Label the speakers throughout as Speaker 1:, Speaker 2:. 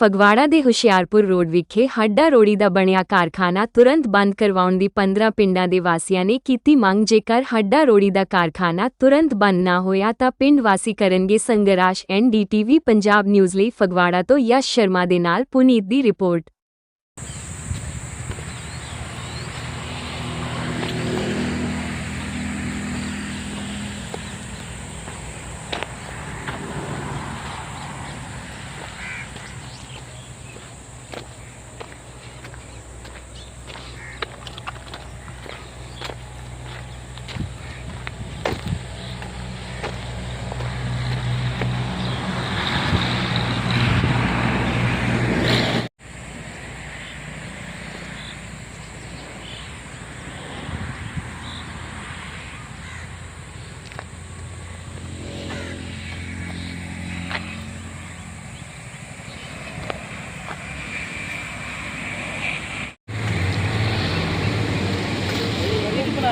Speaker 1: ਫਗਵਾੜਾ ਦੇ ਹੁਸ਼ਿਆਰਪੁਰ ਰੋਡ ਵਿਖੇ ਹੱਡਾ ਰੋੜੀ ਦਾ ਬਣਿਆ ਕਾਰਖਾਨਾ ਤੁਰੰਤ ਬੰਦ ਕਰਵਾਉਣ ਦੀ 15 ਪਿੰਡਾਂ ਦੇ ਵਾਸੀਆਂ ਨੇ ਕੀਤੀ ਮੰਗ। ਜੇਕਰ ਹੱਡਾ ਰੋੜੀ ਦਾ ਕਾਰਖਾਨਾ ਤੁਰੰਤ ਬੰਦ ਨਾ ਹੋਇਆ ਤਾਂ ਪਿੰਡ ਵਾਸੀ ਕਰਨਗੇ ਸੰਘਰਸ਼। ਐਨਡੀਟੀਵੀ, ਪੰਜਾਬ ਨਿਊਜ਼ ਲਈ ਫਗਵਾੜਾ ਤੋਂ ਯਸ਼ ਸ਼ਰਮਾ ਦੇ ਨਾਲ ਪੁਨੀਤ ਦੀ ਰਿਪੋਰਟ।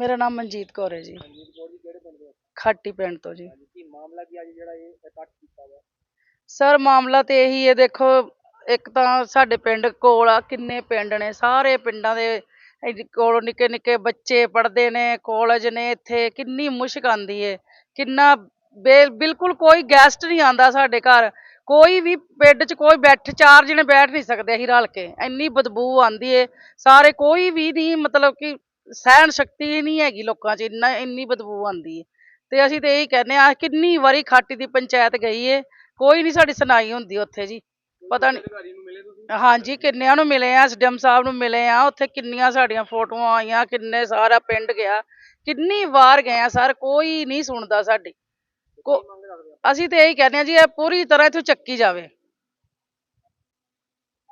Speaker 2: ਮੇਰਾ ਨਾਮ ਮਨਜੀਤ ਕੌਰ ਹੈ ਜੀ। ਖਾਟੀ ਪਿੰਡ ਤੋਂ ਜੀ।
Speaker 3: ਕੀ ਮਾਮਲਾ ਕੀ ਅੱਜ ਜਿਹੜਾ ਇਹ ਇਕੱਠ ਕੀਤਾ ਵਾ
Speaker 2: ਸਰ ਮਾਮਲਾ ਤੇ ਇਹੀ ਹੈ ਦੇਖੋ ਇੱਕ ਤਾਂ ਸਾਡੇ ਪਿੰਡ ਕੋਲ ਆ ਕਿੰਨੇ ਪਿੰਡ ਨੇ ਸਾਰੇ ਪਿੰਡਾਂ ਦੇ ਇਹਦੇ ਕੋਲ ਨਿੱਕੇ ਨਿੱਕੇ ਬੱਚੇ ਪੜ੍ਹਦੇ ਨੇ ਕਾਲਜ ਨੇ ਇੱਥੇ ਕਿੰਨੀ ਮੁਸ਼ਕ ਆਂਦੀ ਏ ਕਿੰਨਾ ਬੇ- ਬਿਲਕੁਲ ਕੋਈ ਗੈਸਟ ਨਹੀਂ ਆਂਦਾ ਸਾਡੇ ਘਰ ਕੋਈ ਵੀ ਪਿੰਡ 'ਚ ਕੋਈ ਬੈਠ ਚਾਰ ਜਣੇ ਬੈਠ ਨਹੀਂ ਸਕਦੇ ਅਸੀਂ ਰਲ ਕੇ ਇੰਨੀ ਬਦਬੂ ਆਂਦੀ ਏ ਸਾਰੇ ਕੋਈ ਵੀ ਨਹੀਂ ਮਤਲਬ ਕਿ ਸਹਿਣ ਸ਼ਕਤੀ ਨਹੀਂ ਹੈਗੀ ਲੋਕਾਂ 'ਚ, ਇੰਨਾ, ਇੰਨੀ ਬਦਬੂ ਆਉਂਦੀ ਹੈ। ਤੇ ਅਸੀਂ ਤੇ ਇਹੀ ਕਹਿੰਦੇ ਆ ਕਿੰਨੀ ਵਾਰੀ ਖਾਟੀ ਦੀ ਪੰਚਾਇਤ ਗਈ ਏ, ਕੋਈ ਨਹੀਂ ਸਾਡੀ ਸੁਣਾਈ ਹੁੰਦੀ ਉੱਥੇ ਜੀ। ਪਤਾ ਨਹੀਂ ਹਾਂਜੀ, ਕਿੰਨਿਆਂ ਨੂੰ ਮਿਲੇ ਆ, ਐਸਡੀਐਮ ਸਾਹਿਬ ਨੂੰ ਮਿਲੇ ਆ, ਉੱਥੇ ਕਿੰਨੀਆਂ ਸਾਡੀਆਂ ਫੋਟੋਆਂ ਆਈਆਂ, ਕਿੰਨੇ ਸਾਰਾ ਪਿੰਡ ਗਿਆ। ਕਿੰਨੀ ਵਾਰ ਗਏ ਆ ਸਰ, ਕੋਈ ਨਹੀਂ ਸੁਣਦਾ ਸਾਡੀ। ਅਸੀਂ ਤੇ ਇਹੀ ਕਹਿੰਦੇ ਆ ਜੀ, ਇਹ ਪੂਰੀ ਤਰ੍ਹਾਂ ਇੱਥੋਂ ਚੱਕੀ ਜਾਵੇ।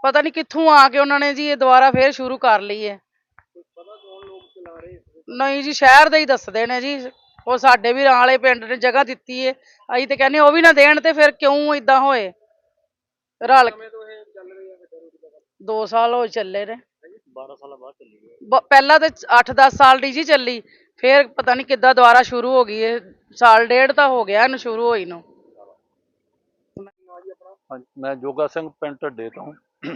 Speaker 2: ਪਤਾ ਨਹੀਂ ਕਿੱਥੋਂ ਆ ਕੇ ਉਹਨਾਂ ਨੇ ਜੀ, ਇਹ ਦੁਬਾਰਾ ਫੇਰ ਸ਼ੁਰੂ ਕਰ ਲਈ ਹੈ
Speaker 3: ਕੁਝ ਪਤਾ ਕੌਣ ਲੋਕ ਚਲਾ ਰਹੇ ਇਸ
Speaker 2: ਨਹੀਂ ਜੀ ਸ਼ਹਿਰ ਦੇ ਹੀ ਦੱਸਦੇ ਨੇ ਜੀ। ਉਹ ਸਾਡੇ ਵੀ ਨਾਲੇ ਪਿੰਡ ਨੇ ਜਗ੍ਹਾ ਦਿੱਤੀ ਏ। ਅਸੀਂ ਤੇ ਕਹਿੰਦੇ ਉਹ ਵੀ ਨਾ ਦੇਣ ਤੇ ਫਿਰ ਕਿਉਂ ਇਦਾਂ ਹੋਏ? ਰਲ 2 ਸਾਲ ਹੋ ਚੱਲੇ ਨੇ।
Speaker 3: 12 ਸਾਲਾਂ ਬਾਅਦ ਚੱਲੀ ਗਈ।
Speaker 2: ਬ- ਪਹਿਲਾਂ ਤੇ 8-10 ਸਾਲ ਦੀ ਜੀ ਚੱਲੀ। ਫਿਰ ਪਤਾ ਨਹੀਂ ਕਿੱਦਾਂ ਦੁਬਾਰਾ ਸ਼ੁਰੂ ਹੋ ਗਈ ਏ। ਸਾਲ ਡੇਢ ਤਾਂ ਹੋ ਗਿਆ ਇਹਨੂੰ ਸ਼ੁਰੂ ਹੋਈ ਨੂੰ।
Speaker 4: ਮੈਂ ਜੋਗਾ ਸਿੰਘ ਪਿੰਡ ਢੱਡੇ ਤੋਂ।
Speaker 3: ਕੀ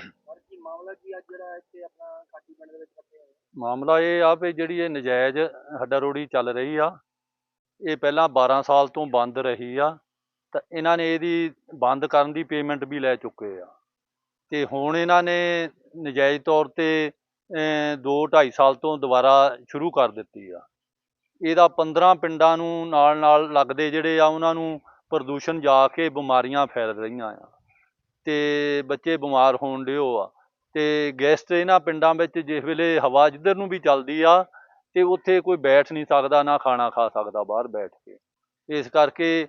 Speaker 3: ਮਾਮਲਾ ਕੀ ਅੱਜ ਜਿਹੜਾ ਇੱਥੇ ਆਪਣਾ ਖਾਟੀ ਪਿੰਡ ਦੇ ਵਿੱਚ ਇਕੱਠੇ ਹੋਏ
Speaker 4: ਮਾਮਲਾ ਇਹ ਆ ਵੀ ਜਿਹੜੀ ਇਹ ਨਜਾਇਜ਼ ਹੱਡਾ ਰੋੜੀ ਚੱਲ ਰਹੀ ਆ, ਇਹ ਪਹਿਲਾਂ 12 ਸਾਲ ਤੋਂ ਬੰਦ ਰਹੀ ਆ, ਤਾਂ ਇਹਨਾਂ ਨੇ ਇਹਦੀ ਬੰਦ ਕਰਨ ਦੀ ਪੇਮੈਂਟ ਵੀ ਲੈ ਚੁੱਕੇ ਆ। ਤੇ ਹੁਣ ਇਹਨਾਂ ਨੇ ਨਜਾਇਜ਼ ਤੌਰ ਤੇ 2-2.5 ਸਾਲ ਤੋਂ ਦੁਬਾਰਾ ਸ਼ੁਰੂ ਕਰ ਦਿੱਤੀ ਆ। ਇਹਦਾ 15 ਪਿੰਡਾਂ ਨੂੰ ਨਾਲ ਨਾਲ ਲੱਗਦੇ ਜਿਹੜੇ ਆ, ਉਹਨਾਂ ਨੂੰ ਪ੍ਰਦੂਸ਼ਣ ਜਾ ਕੇ ਬਿਮਾਰੀਆਂ ਫੈਲ ਰਹੀਆਂ ਆ। ਤੇ ਬੱਚੇ ਬਿਮਾਰ ਹੋਣ ਡਿਓ ਆ। ਤੇ ਗੈਸਟ ਇਹਨਾਂ ਪਿੰਡਾਂ ਵਿੱਚ ਜਿਸ ਵੇਲੇ ਹਵਾ ਜਿੱਧਰ ਨੂੰ ਵੀ ਚੱਲਦੀ ਆ, ਤੇ ਉੱਥੇ ਕੋਈ ਬੈਠ ਨਹੀਂ ਸਕਦਾ, ਨਾ ਖਾਣਾ ਖਾ ਸਕਦਾ ਬਾਹਰ ਬੈਠ ਕੇ। ਇਸ ਕਰਕੇ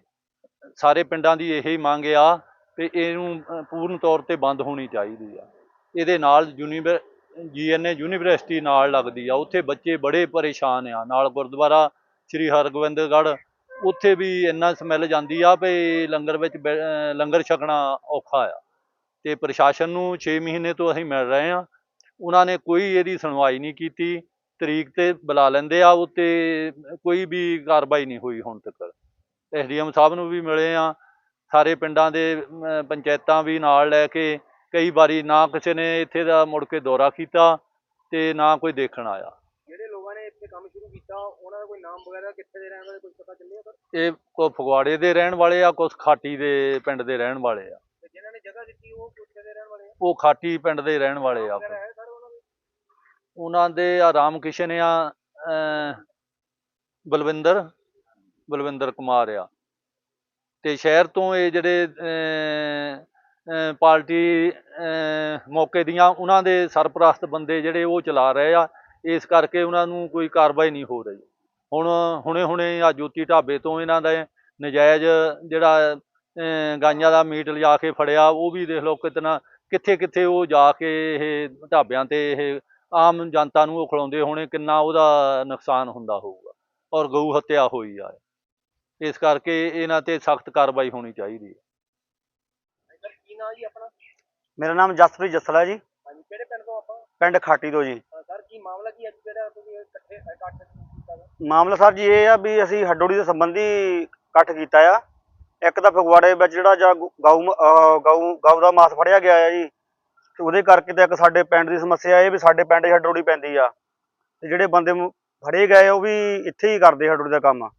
Speaker 4: ਸਾਰੇ ਪਿੰਡਾਂ ਦੀ ਇਹੀ ਮੰਗ ਆ ਤੇ ਇਹਨੂੰ ਪੂਰਨ ਤੌਰ ਤੇ ਬੰਦ ਹੋਣੀ ਚਾਹੀਦੀ ਆ। ਇਹਦੇ ਨਾਲ ਯੂਨੀਵਰ ਜੀਐਨਏ ਯੂਨੀਵਰਸਿਟੀ ਨਾਲ ਲੱਗਦੀ ਆ। ਉੱਥੇ ਬੱਚੇ ਬੜੇ ਪਰੇਸ਼ਾਨ ਆ। ਨਾਲ ਗੁਰਦੁਆਰਾ ਸ੍ਰੀ ਹਰਗੋਬਿੰਦਗੜ੍ਹ, ਉੱਥੇ ਵੀ ਇੰਨਾ ਸਮੈਲ ਜਾਂਦੀ ਆ ਵੀ ਲੰਗਰ ਵਿੱਚ ਬੈ- ਲੰਗਰ ਛਕਣਾ ਔਖਾ ਆ। ਤੇ ਪ੍ਰਸ਼ਾਸਨ ਨੂੰ 6 ਮਹੀਨੇ ਤੋਂ ਅਸੀਂ ਮਿਲ ਰਹੇ ਹਾਂ। ਉਹਨਾਂ ਨੇ ਕੋਈ ਇਹਦੀ ਸੁਣਵਾਈ ਨਹੀਂ ਕੀਤੀ। ਤਰੀਕ ਤੇ ਬੁਲਾ ਲੈਂਦੇ ਆ ਉੱਤੇ ਕੋਈ ਵੀ ਕਾਰਵਾਈ ਨਹੀਂ ਹੋਈ ਹੁਣ ਤੱਕ। ਐਸਡੀਐਮ ਸਾਹਿਬ ਨੂੰ ਵੀ ਮਿਲੇ ਆ ਸਾਰੇ ਪਿੰਡਾਂ ਦੇ ਪੰਚਾਇਤਾਂ ਵੀ ਨਾਲ ਲੈ ਕੇ ਕਈ ਵਾਰੀ ਨਾ ਕਿਸੇ ਨੇ ਇੱਥੇ ਦਾ ਮੁੜ ਕੇ ਦੌਰਾ ਕੀਤਾ ਤੇ ਨਾ ਕੋਈ ਦੇਖਣ ਆਇਆ।
Speaker 3: ਜਿਹੜੇ ਲੋਕਾਂ ਨੇ ਇੱਥੇ ਕੰਮ ਸ਼ੁਰੂ ਕੀਤਾ ਉਹਨਾਂ ਦਾ ਕੋਈ ਨਾਮ ਵਗੈਰਾ ਕਿੱਥੇ ਦੇ ਰਹਿਣ ਵਾਲੇ ਕੁਝ ਪਤਾ ਚੱਲਿਆ
Speaker 4: ਇਹ ਕੋ ਫਗਵਾੜੇ ਦੇ ਰਹਿਣ ਵਾਲੇ ਆ ਕੁਛ ਖਾਟੀ ਦੇ ਪਿੰਡ ਦੇ ਰਹਿਣ ਵਾਲੇ ਆ।
Speaker 3: ਉਹ
Speaker 4: ਖਾਟੀ ਪਿੰਡ ਦੇ ਰਹਿਣ ਵਾਲੇ ਆ
Speaker 3: ਉਹਨਾਂ ਦੇ
Speaker 4: ਆ ਰਾਮ ਕਿਸ਼ਨ ਆ ਬਲਵਿੰਦਰ ਬਲਵਿੰਦਰ ਕੁਮਾਰ ਆ। ਤੇ ਸ਼ਹਿਰ ਤੋਂ ਇਹ ਜਿਹੜੇ ਪਾਰਟੀ ਮੌਕੇ ਦੀਆਂ ਉਹਨਾਂ ਦੇ ਸਰਪ੍ਰਸਤ ਬੰਦੇ ਜਿਹੜੇ ਉਹ ਚਲਾ ਰਹੇ ਆ ਇਸ ਕਰਕੇ ਉਹਨਾਂ ਨੂੰ ਕੋਈ ਕਾਰਵਾਈ ਨਹੀਂ ਹੋ ਰਹੀ। ਹੁਣ ਹੁਣੇ ਹੁਣੇ ਆ ਜੋਤੀ ਢਾਬੇ ਤੋਂ ਇਹਨਾਂ ਦਾ ਨਜਾਇਜ਼ ਜਿਹੜਾ ਗਾਈਆਂ ਦਾ ਮੀਟ ਲਿਜਾ ਕੇ ਫੜਿਆ ਉਹ ਵੀ ਦੇਖ ਲਓ ਕਿਤਨਾ ਕਿੱਥੇ ਕਿੱਥੇ ਉਹ ਜਾ ਕੇ ਇਹ ਢਾਬਿਆਂ ਤੇ ਇਹ ਆਮ ਜਨਤਾ ਨੂੰ ਉਹ ਖਿਲਾਉਂਦੇ ਹੋਣੇ ਕਿੰਨਾ ਉਹਦਾ ਨੁਕਸਾਨ ਹੁੰਦਾ ਹੋਊਗਾ ਔਰ ਗਊ ਹੱਤਿਆ ਹੋਈ ਆ। ਇਸ ਕਰਕੇ ਇਹਨਾਂ ਤੇ ਸਖਤ ਕਾਰਵਾਈ ਹੋਣੀ ਚਾਹੀਦੀ ਹੈ।
Speaker 3: ਸਰ ਕੀ ਨਾਂ ਜੀ ਆਪਣਾ?
Speaker 5: ਮੇਰਾ ਨਾਮ ਜਸਪ੍ਰੀਤ ਜੱਸਲ ਜੀ।
Speaker 3: ਹਾਂਜੀ ਕਿਹੜੇ ਪਿੰਡ ਤੋਂ ਆਪਾਂ?
Speaker 5: ਪਿੰਡ ਖਾਟੀ ਤੋਂ ਜੀ।
Speaker 3: ਹਾਂ, ਸਰ ਕੀ ਮਾਮਲਾ ਕੀ ਅੱਜ ਜਿਹੜਾ ਤੁਸੀਂ ਇਕੱਠੇ ਇਕੱਠ ਕੀਤਾ?
Speaker 5: ਮਾਮਲਾ ਸਰ ਜੀ ਇਹ ਆ ਵੀ ਅਸੀਂ ਹੱਡੋੜੀ ਦੇ ਸੰਬੰਧੀ ਇਕੱਠ ਕੀਤਾ ਆ। ਇੱਕ ਤਾਂ ਫਗਵਾੜੇ ਵਿੱਚ ਜਿਹੜਾ ਜਾਂ ਗਊ ਗਊ ਗਊ ਦਾ ਮਾਸ ਫੜਿਆ ਗਿਆ ਆ ਜੀ। ਤੇ ਉਹਦੇ ਕਰਕੇ ਤਾਂ ਇੱਕ ਸਾਡੇ ਪਿੰਡ ਦੀ ਸਮੱਸਿਆ ਇਹ ਵੀ ਸਾਡੇ ਪਿੰਡ ਹੱਡੋੜੀ ਪੈਂਦੀ ਆ। ਤੇ ਜਿਹੜੇ ਬੰਦੇ ਫੜੇ ਗਏ ਉਹ ਵੀ ਇੱਥੇ ਹੀ ਕਰਦੇ ਹੱਡੋੜੀ ਦਾ ਕੰਮ।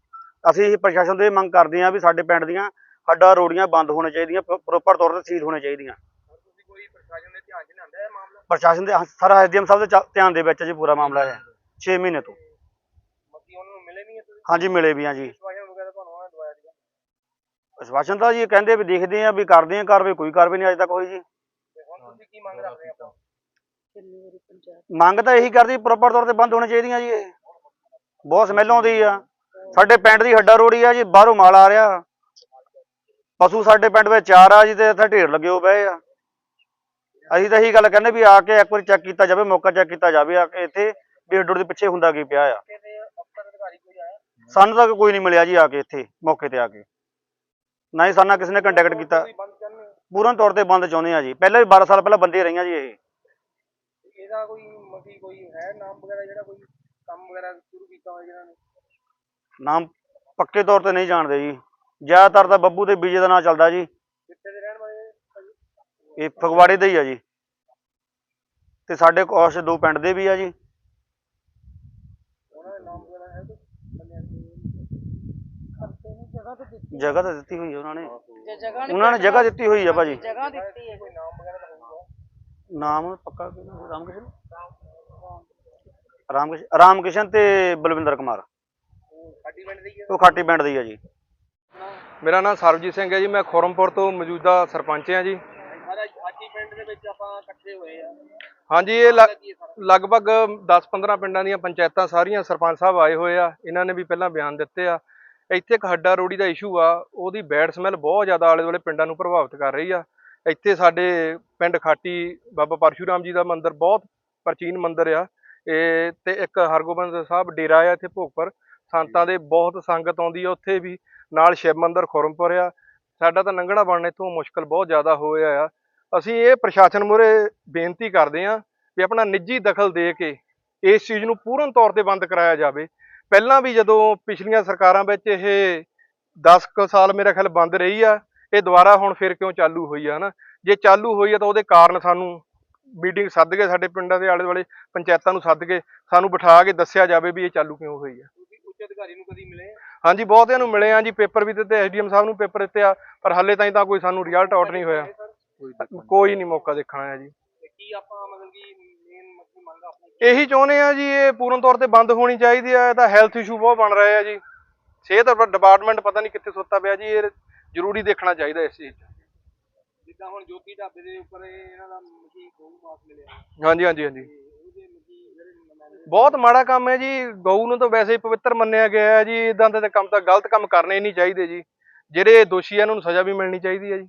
Speaker 5: ਅਸੀਂ ਪ੍ਰਸ਼ਾਸਨ ਤੋਂ ਇਹ ਮੰਗ ਕਰਦੇ ਹਾਂ ਵੀ ਸਾਡੇ ਪਿੰਡ ਦੀਆਂ ਹੱਡਾਂ ਰੋੜੀਆਂ ਬੰਦ ਹੋਣੀਆਂ ਚਾਹੀਦੀਆਂ ਪ੍ਰੋਪਰ ਤੌਰ ਤੇ ਸੀਲ ਹੋਣੀਆਂ ਚਾਹੀਦੀਆਂ।
Speaker 3: ਪ੍ਰਸ਼ਾਸਨ ਦੇ ਧਿਆਨ 'ਚ ਲਿਆਂਦਾ ਇਹ ਮਾਮਲਾ
Speaker 5: ਪ੍ਰਸ਼ਾਸਨ ਦੇ ਸਰ ਐਸਡੀਐਮ ਸਾਹਿਬ ਦੇ ਧਿਆਨ ਦੇ ਵਿੱਚ ਜੀ ਪੂਰਾ ਮਾਮਲਾ ਹੈ 6 ਮਹੀਨੇ ਤੋਂ।
Speaker 3: ਮੱਕੀ ਉਹਨਾਂ ਨੂੰ ਮਿਲੇ ਨਹੀਂ ਹੈ
Speaker 5: ਹਾਂਜੀ ਮਿਲੇ ਵੀ ਆ ਜੀ
Speaker 3: ਵਿਸ਼ਵਾਸਨ ਵਗੈਰਾ ਤੁਹਾਨੂੰ ਉਹਨਾਂ ਨੇ ਦਵਾਇਆ ਸੀਗਾ
Speaker 5: ਅਸ਼ਵਾਸਨ ਤਾਂ ਜੀ ਕਹਿੰਦੇ ਵੀ ਦੇਖਦੇ ਆ ਵੀ ਕਰਦੇ ਆ ਕਾਰਵਾਈ ਕੋਈ ਕਾਰਵਾਈ ਨਹੀਂ ਅਜੇ ਤੱਕ ਹੋਈ ਜੀ।
Speaker 3: ਤੇ ਹੁਣ ਤੁਸੀਂ ਕੀ ਮੰਗ ਰੱਖਦੇ ਆਪਾਂ
Speaker 5: ਮੰਗ ਤਾਂ ਇਹੀ ਕਰਦੀ ਪ੍ਰੋਪਰ ਤੌਰ ਤੇ ਬੰਦ ਹੋਣੇ ਚਾਹੀਦੀਆਂ ਜੀ ਇਹ। ਬਹੁਤ ਸਮੈਲ ਆਉਂਦੀ ਆ। ਸਾਡੇ ਪਿੰਡ ਦੀ ਹੱਡਾ ਰੋੜੀ ਆ ਜੀ ਬਾਹਰੋਂ ਮਾਲ ਆ ਰਿਹਾ। ਪਸ਼ੂ ਸਾਡੇ ਪਿੰਡ ਵਿੱਚ ਚਾਰ ਆ ਜੀ ਤੇ ਇੱਥੇ ਢੇਰ ਲੱਗੇ ਹੋ ਪਏ ਆ। ਅਸੀਂ ਤਾਂ ਇਹੀ ਗੱਲ ਕਹਿੰਦੇ ਵੀ ਆ ਕੇ ਇੱਕ ਵਾਰੀ ਚੈੱਕ ਕੀਤਾ ਜਾਵੇ ਮੌਕਾ ਚੈੱਕ ਕੀਤਾ ਜਾਵੇ ਆ ਕੇ ਇੱਥੇ ਵੀ ਹੱਡੋੜ ਦੇ ਪਿੱਛੇ ਹੁੰਦਾ ਕੀ ਪਿਆ ਆ। ਸਾਨੂੰ ਤਾਂ ਕੋਈ ਨਹੀਂ ਮਿਲਿਆ ਜੀ ਆ ਕੇ ਇੱਥੇ ਮੌਕੇ ਤੇ ਆ ਕੇ। ਨਾ ਹੀ ਸਾਡਾ ਕਿਸੇ ਨੇ ਕੰਟੈਕਟ ਕੀਤਾ।
Speaker 3: ਤੁਸੀਂ ਬੰਦ ਕਰਨੇ ਹੋ।
Speaker 5: ਪੂਰਨ ਤੌਰ ਤੇ ਬੰਦ ਚਾਹੁੰਦੇ ਆ ਜੀ। ਪਹਿਲਾਂ ਵੀ 12 ਸਾਲ ਪਹਿਲਾਂ ਬੰਦੇ ਰਹੀਆਂ ਜੀ ਇਹ।
Speaker 3: ਇਹਦਾ ਕੋਈ ਮਤਲਬ ਕੋਈ ਹੈ ਨਾਮ ਵਗੈਰਾ ਜਿਹੜਾ ਕੋਈ ਕੰਮ ਵਗੈਰਾ ਸ਼ੁਰੂ ਕੀਤਾ ਹੋਇਆ ਜਿਹਨਾਂ ਨੇ?
Speaker 5: ਨਾਮ ਪੱਕੇ ਤੌਰ ਤੇ ਨਹੀਂ ਜਾਣਦੇ ਜੀ। ਜ਼ਿਆਦਾਤਰ ਤਾਂ ਬੱਬੂ ਤੇ ਬੀਜੇ ਦਾ ਨਾਂ ਚੱਲਦਾ ਜੀ।
Speaker 3: ਕਿੱਥੇ ਦੇ ਰਹਿਣ ਵਾਲੇ ਭਾਜੀ?
Speaker 5: ਇਹ ਫਗਵਾੜੇ ਦੇ ਹੀ ਆ ਜੀ। ਤੇ ਸਾਡੇ ਕੋਲ ਦੋ ਪਿੰਡ ਦੇ ਵੀ ਆ ਜੀ।
Speaker 3: ਉਹਨਾਂ ਦੇ ਨਾਮ ਵਗੈਰਾ ਹੈ ਕੋਈ? ਬੰਦਿਆਂ ਦੇ
Speaker 2: ਜਗ੍ਹਾ ਤੇ ਦਿੱਤੀ
Speaker 5: ਜਗ੍ਹਾ ਤਾਂ ਦਿੱਤੀ ਹੋਈ ਆ ਉਹਨਾਂ ਨੇ।
Speaker 2: ਜੇ ਜਗ੍ਹਾ
Speaker 5: ਉਹਨਾਂ ਨੇ ਜਗ੍ਹਾ ਦਿੱਤੀ ਹੋਈ ਆ ਭਾਜੀ।
Speaker 2: ਜਗ੍ਹਾ ਦਿੱਤੀ ਹੈ
Speaker 3: ਕੋਈ। ਨਾਮ ਵਗੈਰਾ ਤਾਂ ਹੋਊਗਾ
Speaker 5: ਨਾਮ ਪੱਕਾ ਕੀ ਨਾਮ ਰਾਮ ਕਿਸ਼ਨ ਰਾਮ ਕਿਸ਼ਨ ਰਾਮ ਕਿਸ਼ਨ ਤੇ ਬਲਵਿੰਦਰ ਕੁਮਾਰ।
Speaker 3: ਪਿੰਡ ਦੇ ਹੀ ਆ
Speaker 5: ਉਹ ਖਾਟੀ ਪਿੰਡ ਦੀ ਆ ਜੀ।
Speaker 6: ਮੇਰਾ ਨਾਮ ਸਰਬਜੀਤ ਸਿੰਘ ਹੈ ਜੀ ਮੈਂ ਖੋਰਮਪੁਰ ਤੋਂ ਮੌਜੂਦਾ ਸਰਪੰਚ ਹਾਂ ਜੀ।
Speaker 3: ਸਾਰਾ ਸਾਡੀ ਪਿੰਡ ਦੇ ਵਿੱਚ ਆਪਾਂ ਇਕੱਠੇ ਹੋਏ ਆ
Speaker 6: ਹਾਂਜੀ ਇਹ
Speaker 3: ਹੈ
Speaker 6: ਲਗਭਗ 10-15 ਪਿੰਡਾਂ ਦੀਆਂ ਪੰਚਾਇਤਾਂ ਸਾਰੀਆਂ ਸਰਪੰਚ ਸਾਹਿਬ ਆਏ ਹੋਏ ਆ। ਇਹਨਾਂ ਨੇ ਵੀ ਪਹਿਲਾਂ ਬਿਆਨ ਦਿੱਤੇ ਆ। ਇੱਥੇ ਇੱਕ ਹੱਡਾ ਰੋੜੀ ਦਾ ਇਸ਼ੂ ਆ, ਉਹਦੀ ਬੈਡ ਸਮੈਲ ਬਹੁਤ ਜ਼ਿਆਦਾ ਆਲੇ ਦੁਆਲੇ ਪਿੰਡਾਂ ਨੂੰ ਪ੍ਰਭਾਵਿਤ ਕਰ ਰਹੀ ਆ। ਇੱਥੇ ਸਾਡੇ ਪਿੰਡ ਖਾਟੀ ਬਾਬਾ ਪਰਸ਼ੂਰਾਮ ਜੀ ਦਾ ਮੰਦਿਰ ਬਹੁਤ ਪ੍ਰਾਚੀਨ ਮੰਦਿਰ ਆ। ਇਹ ਤੇ ਇੱਕ ਹਰਗੋਬਿੰਦ ਸਾਹਿਬ ਡੇਰਾ ਆ ਇੱਥੇ ਭੋਗਪੁਰ ਸੰਤਾਂ ਦੇ ਬਹੁਤ ਸੰਗਤ ਆਉਂਦੀ ਆ ਉੱਥੇ ਵੀ। ਨਾਲ ਸ਼ਿਵ ਮੰਦਿਰ ਖੁਰਮਪੁਰ ਆ। ਸਾਡਾ ਤਾਂ ਲੰਘਣਾ ਬਣਨਾ ਇੱਥੋਂ ਮੁਸ਼ਕਲ ਬਹੁਤ ਜ਼ਿਆਦਾ ਹੋਇਆ ਆ। ਅਸੀਂ ਇਹ ਪ੍ਰਸ਼ਾਸਨ ਮੂਹਰੇ ਬੇਨਤੀ ਕਰਦੇ ਹਾਂ ਵੀ ਆਪਣਾ ਨਿੱਜੀ ਦਖਲ ਦੇ ਕੇ ਇਸ ਚੀਜ਼ ਨੂੰ ਪੂਰਨ ਤੌਰ ਤੇ ਬੰਦ ਕਰਾਇਆ ਜਾਵੇ। ਪਹਿਲਾਂ ਵੀ ਜਦੋਂ ਪਿਛਲੀਆਂ ਸਰਕਾਰਾਂ ਵਿੱਚ ਇਹ 10 ਕੁ ਸਾਲ ਮੇਰੇ ਖਿਆਲ ਬੰਦ ਰਹੀ ਆ ਇਹ ਦੁਬਾਰਾ ਹੁਣ ਫਿਰ ਕਿਉਂ ਚਾਲੂ ਹੋਈ ਆ ਹਨਾ? ਜੇ ਚਾਲੂ ਹੋਈ ਆ ਤਾਂ ਉਹਦੇ ਕਾਰਨ ਸਾਨੂੰ ਮੀਟਿੰਗ ਸੱਦ ਕੇ ਸਾਡੇ ਪਿੰਡਾਂ ਦੇ ਆਲੇ ਦੁਆਲੇ ਪੰਚਾਇਤਾਂ ਨੂੰ ਸੱਦ ਕੇ ਸਾਨੂੰ ਬਿਠਾ ਕੇ ਦੱਸਿਆ ਜਾਵੇ ਵੀ ਇਹ ਚਾਲੂ ਕਿਉਂ ਹੋਈ ਆ।
Speaker 3: ਉੱਚ ਅਧਿਕਾਰੀ ਨੂੰ ਕਦੀ ਮਿਲੇ ਆ?
Speaker 6: ਹਾਂਜੀ ਬਹੁਤਿਆਂ ਨੂੰ ਮਿਲੇ ਆ ਜੀ ਪੇਪਰ ਵੀ ਦਿੱਤੇ ਐਸਡੀਐਮ ਸਾਹਿਬ ਨੂੰ ਪੇਪਰ ਦਿੱਤੇ ਆ ਪਰ ਹਾਲੇ ਤਾਈਂ ਤਾਂ ਕੋਈ ਸਾਨੂੰ ਰਿਜ਼ਲਟ ਆਊਟ ਨਹੀਂ ਹੋਇਆ। ਕੋਈ ਨਹੀਂ। ਮੌਕਾ ਦੇਖਣ ਆਇਆ ਜੀ।
Speaker 3: ਕੀ ਆਪਾਂ ਮਤਲਬ ਕਿ ਮੇਨ ਮਤਲਬ ਮੰਗ ਆਪਣੀ
Speaker 6: ਇਹੀ ਚਾਹੁੰਦੇ ਆ ਜੀ ਇਹ ਪੂਰਨ ਤੌਰ ਤੇ ਬੰਦ ਹੋਣੀ ਚਾਹੀਦੀ ਆ ਇਹ ਤਾਂ ਹੈਲਥ ਇਸ਼ੂ ਬਹੁਤ ਬਣ ਰਿਹਾ ਆ ਜੀ। ਸਿਹਤ ਡਿਪਾਰਟਮੈਂਟ ਪਤਾ ਨਹੀਂ ਕਿੱਥੇ ਸੁੱਤਾ ਪਿਆ ਜੀ ਇਹ ਜ਼ਰੂਰੀ ਦੇਖਣਾ ਚਾਹੀਦਾ ਇਸ ਚੀਜ਼ 'ਚ
Speaker 3: ਜਿੱਦਾਂ ਹੁਣ ਜੋਤੀ ਢਾਬੇ ਦੇ ਉੱਪਰ ਇਹ ਇਹਨਾਂ ਦਾ ਮੱਕੀ ਗਊ ਮਾਸ ਮਿਲਿਆ।
Speaker 6: ਹਾਂਜੀ ਹਾਂਜੀ ਹਾਂਜੀ। ਬਹੁਤ ਮਾੜਾ ਕੰਮ ਹੈ ਜੀ ਗਊ ਨੂੰ ਤਾਂ ਵੈਸੇ ਹੀ ਪਵਿੱਤਰ ਮੰਨਿਆ ਗਿਆ ਹੈ ਜੀ ਇਦਾਂ ਦੇ ਕੰਮ ਤਾਂ ਗਲਤ ਕੰਮ ਕਰਨੇ ਨਹੀਂ ਚਾਹੀਦੇ ਜੀ। ਜਿਹੜੇ ਦੋਸ਼ੀ ਆ ਉਹਨਾਂ ਨੂੰ ਸਜ਼ਾ ਵੀ ਮਿਲਣੀ ਚਾਹੀਦੀ ਹੈ ਜੀ।